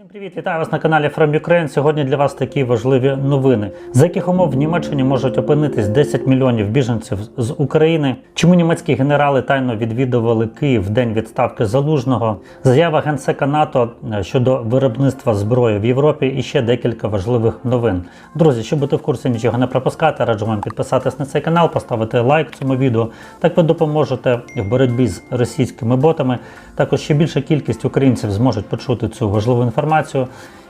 Всім привіт, вітаю вас на каналі From Ukraine. Сьогодні для вас такі важливі новини. За яких умов в Німеччині можуть опинитись 10 мільйонів біженців з України? Чому німецькі генерали тайно відвідували Київ в день відставки залужного? Заява генсека НАТО е, щодо виробництва зброї в Європі і ще декілька важливих новин. Друзі, щоб бути в курсі нічого не пропускати, раджу вам підписатись на цей канал, поставити лайк цьому відео. Так ви допоможете в боротьбі з російськими ботами. Також ще більша кількість українців зможуть почути цю важливу інформацію.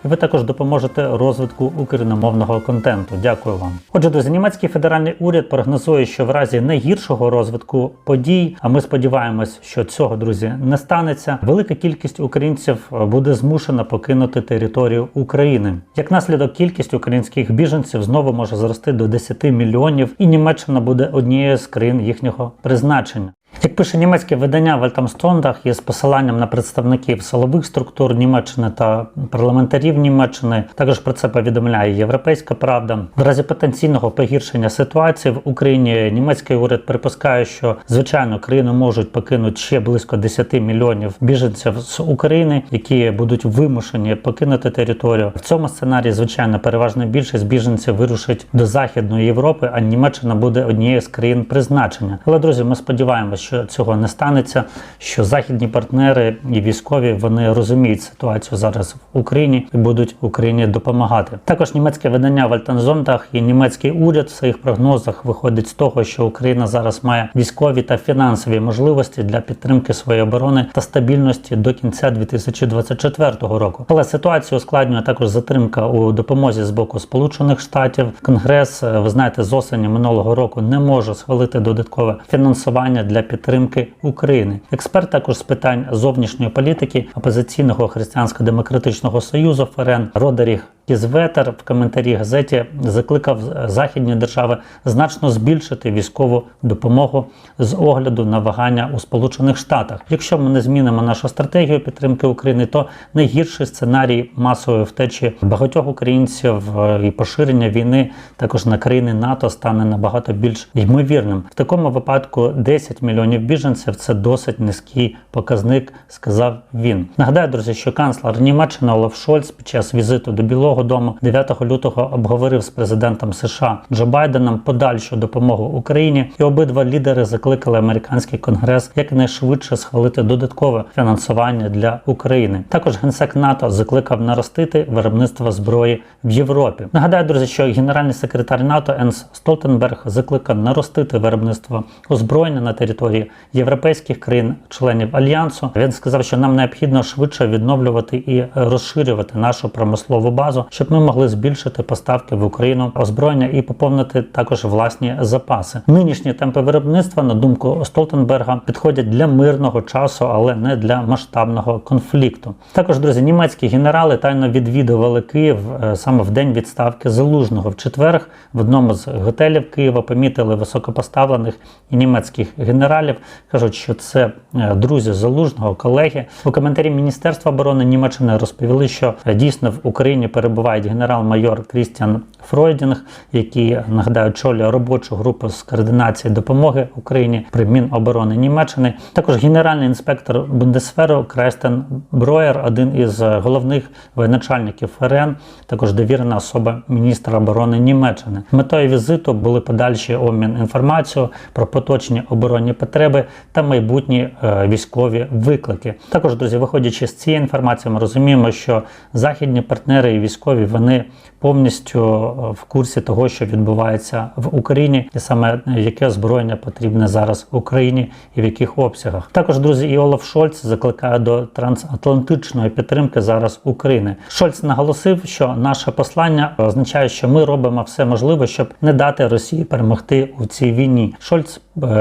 І ви також допоможете розвитку україномовного контенту. Дякую вам. Отже, друзі, німецький федеральний уряд прогнозує, що в разі найгіршого розвитку подій, а ми сподіваємось, що цього друзі не станеться. Велика кількість українців буде змушена покинути територію України. Як наслідок, кількість українських біженців знову може зрости до 10 мільйонів, і Німеччина буде однією з країн їхнього призначення. Як пише німецьке видання Вальтамстондах із посиланням на представників силових структур Німеччини та парламентарів Німеччини, також про це повідомляє Європейська Правда. В разі потенційного погіршення ситуації в Україні німецький уряд припускає, що звичайно країну можуть покинути ще близько 10 мільйонів біженців з України, які будуть вимушені покинути територію. В цьому сценарії, звичайно, переважна більшість біженців вирушить до Західної Європи, а Німеччина буде однією з країн призначення. Але друзі, ми сподіваємося, що цього не станеться. Що західні партнери і військові вони розуміють ситуацію зараз в Україні і будуть Україні допомагати. Також німецьке видання в Альтанзонтах і німецький уряд в своїх прогнозах виходить з того, що Україна зараз має військові та фінансові можливості для підтримки своєї оборони та стабільності до кінця 2024 року. Але ситуацію ускладнює також затримка у допомозі з боку Сполучених Штатів. Конгрес, ви знаєте, з осені минулого року не може схвалити додаткове фінансування для підтримки України. Експерт також з питань зовнішньої політики опозиційного християнсько-демократичного союзу ФРН Родеріг Кізветер в коментарі газеті закликав західні держави значно збільшити військову допомогу з огляду на вагання у Сполучених Штатах. Якщо ми не змінимо нашу стратегію підтримки України, то найгірший сценарій масової втечі багатьох українців е, і поширення війни також на країни НАТО стане набагато більш ймовірним. В такому випадку 10 мільйонів біженців це досить низький показник, сказав він. Нагадаю, друзі, що канцлер Німеччини Олаф Шольц під час візиту до Білого Дому 9 лютого обговорив з президентом США Джо Байденом подальшу допомогу Україні, і обидва лідери закликали американський конгрес якнайшвидше схвалити додаткове фінансування для України. Також генсек НАТО закликав наростити виробництво зброї в Європі. Нагадаю, друзі, що генеральний секретар НАТО Енс Столтенберг закликав наростити виробництво озброєння на території європейських країн-членів альянсу. Він сказав, що нам необхідно швидше відновлювати і розширювати нашу промислову базу, щоб ми могли збільшити поставки в Україну озброєння і поповнити також власні запаси. Нинішні темпи виробництва, на думку Столтенберга, підходять для мирного часу, але не для масштабного конфлікту. Також друзі, німецькі генерали тайно відвідували Київ е, саме в день відставки залужного. В четвер в одному з готелів Києва помітили високопоставлених німецьких генералів. кажуть, що це е, друзі залужного колеги. У коментарі Міністерства оборони Німеччини розповіли, що е, дійсно в Україні перебувають генерал-майор Крістіан Фройдінг, який нагадаю очолює робочу групу з координації допомоги Україні при Міноборони Німеччини. Також генеральний інспектор Бундесферу Крестен Броєр, один із головних воєначальників ФРН, також довірена особа міністра оборони Німеччини. Метою візиту були подальші обмін інформацією про поточні оборонні потреби та майбутні е, військові виклики. Також, друзі, виходячи з цієї інформації, ми розуміємо, що західні партнери і військові вони повністю е, в курсі того, що відбувається в Україні, і саме е, яке озброєння потрібне зараз Україні і в яких обсягах. Також друзі, і Олаф Шольц закликає до трансатлантичної підтримки зараз України. Шольц наголосив, що наше послання означає, що ми робимо все можливе, щоб не дати Росії перемогти у цій війні. Шольц е,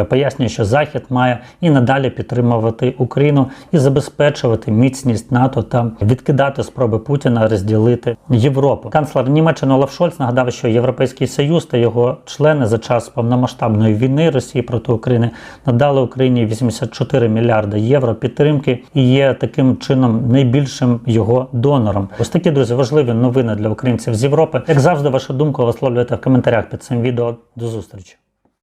пояснює, що Захід має і надалі підтримувати Україну і забезпечувати міцність НАТО та відкидати спроби Путіна розділити Європу. Канцлер Німеччини Олаф Шольц нагадав, що Європейський Союз та його члени за час повномасштабної війни Росії проти України надали Україні 84 мільярди євро підтримки і є таким чином найбільшим його донором. Ось такі друзі важливі новини для українців з Європи. Як завжди, вашу думку висловлюйте в коментарях під цим відео. До зустрічі.